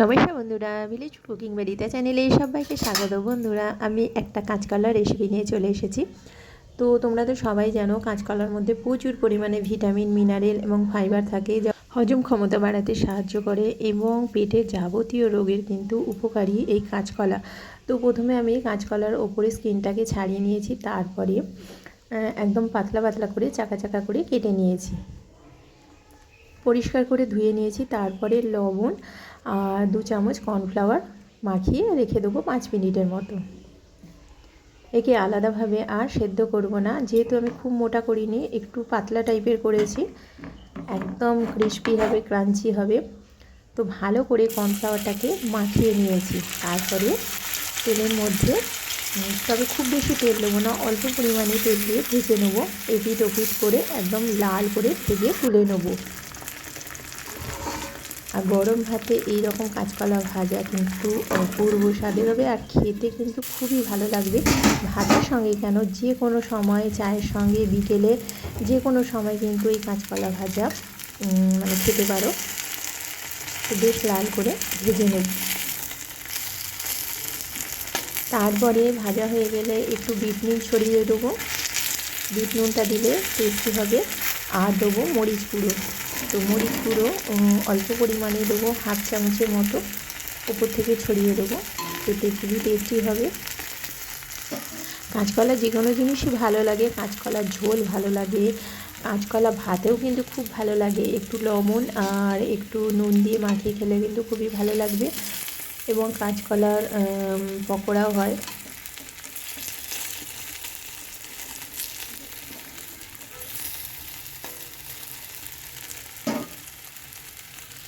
নমস্কার বন্ধুরা village cooking বেরিতে চ্যানেলে সবাইকে স্বাগত। বন্ধুরা, আমি একটা কাঁচকলার রেসিপি নিয়ে চলে এসেছি। তো তোমরা তো সবাই জানো, কাঁচকলার মধ্যে প্রচুর পরিমাণে ভিটামিন মিনারেল এবং ফাইবার থাকে, যা হজম ক্ষমতা বাড়াতে সাহায্য করে এবং পেটের যাবতীয় রোগের কিন্তু উপকারী এই কাঁচকলা। তো প্রথমে আমি কাঁচকলার ওপরে স্কিনটাকে ছাড়িয়ে নিয়েছি, তারপরে একদম পাতলা পাতলা করে, চাকা চাকা করে কেটে নিয়েছি। পরিষ্কার করে ধুয়ে নিয়েছি, তারপরে লবণ আর দু চামচ কর্নফ্লাওয়ার মাখিয়ে রেখে দেবো পাঁচ মিনিটের মতো। একে আলাদাভাবে আর সেদ্ধ করব না, যেহেতু আমি খুব মোটা করিনি, একটু পাতলা টাইপের করেছি, একদম ক্রিস্পি হবে ক্রাঞ্চি হবে। তো ভালো করে কর্নফ্লাওয়ারটাকে মাখিয়ে নিয়েছি, তারপরে তেলের মধ্যে তবে খুব বেশি তেল দেবো না, অল্প পরিমাণে তেল দিয়ে ভেজে নেব, এপিট ওপিট করে একদম লাল করে ভেজে তুলে নেব। আর গরম ভাতে এই রকম কাঁচকলা ভাজা কিন্তু অপূর্ব স্বাদের হবে আর খেতে কিন্তু খুবই ভালো লাগবে। ভাতের সঙ্গে কেন যে কোনো সময়, চায়ের সঙ্গে, বিকেলে যে কোনো সময় কিন্তু এই কাঁচকলা ভাজা মানে খেতে পারো। বেশ লাল করে ভেজে নেব। তারপরে ভাজা হয়ে গেলে একটু বিট নুন ছড়িয়ে দেবো। বিট নুনটা দিলে টেস্টি হবে। আর দেবো মরিচ গুঁড়ো। তো মরিচ গুঁড়ো অল্প পরিমাণে দেবো, হাফ চামচের মতো। উপর থেকে ছড়িয়ে দেবো, এতে খুবই টেস্টি হবে। কাঁচকলা যে কোনো জিনিসই ভালো লাগে, কাঁচকলার ঝোল ভালো লাগে, কাঁচকলা ভাতেও কিন্তু খুব ভালো লাগে। একটু লবণ আর একটু নুন দিয়ে মাখিয়ে খেলে কিন্তু খুবই ভালো লাগবে। এবং কাঁচকলার পকোড়াও হয়।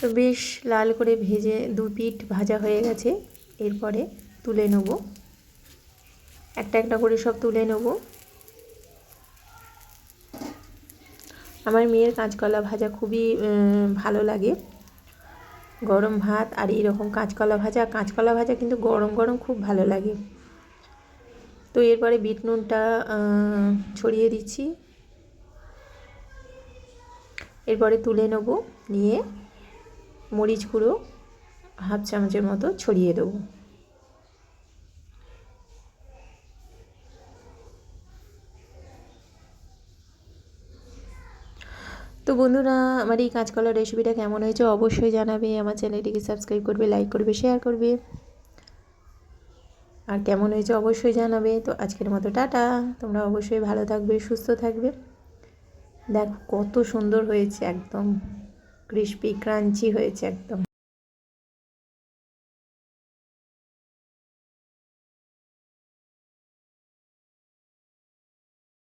তো বেশ লাল করে ভেজে দু পিঠ ভাজা হয়ে গেছে। এরপরে তুলে নেব। একটা একটা করে সব তুলে নেব। আমার মেয়ের কাঁচকলা ভাজা খুবই ভালো লাগে। গরম ভাত আর এইরকম কাঁচকলা ভাজা। কাঁচকলা ভাজা কিন্তু গরম গরম খুব ভালো লাগে। তো এরপরে বিট নুনটা ছড়িয়ে দিচ্ছি। এরপরে তুলে নেব নিয়ে। মরিচ গুঁড়ো হাফ চামচের মতো ছড়িয়ে দেবো। তো বন্ধুরা, আমার এই কাঁচকলার রেসিপিটা কেমন হয়েছে অবশ্যই জানাবে। আমার চ্যানেলটিকে সাবস্ক্রাইব করবে, লাইক করবে, শেয়ার করবে। আর কেমন হয়েছে অবশ্যই জানাবে। তো আজকের মতো টাটা। তোমরা অবশ্যই ভালো থাকবে, সুস্থ থাকবে। দেখো কত সুন্দর হয়েছে একদম। ক্রিস্পি ক্রাঞ্চি হয়েছে একদম।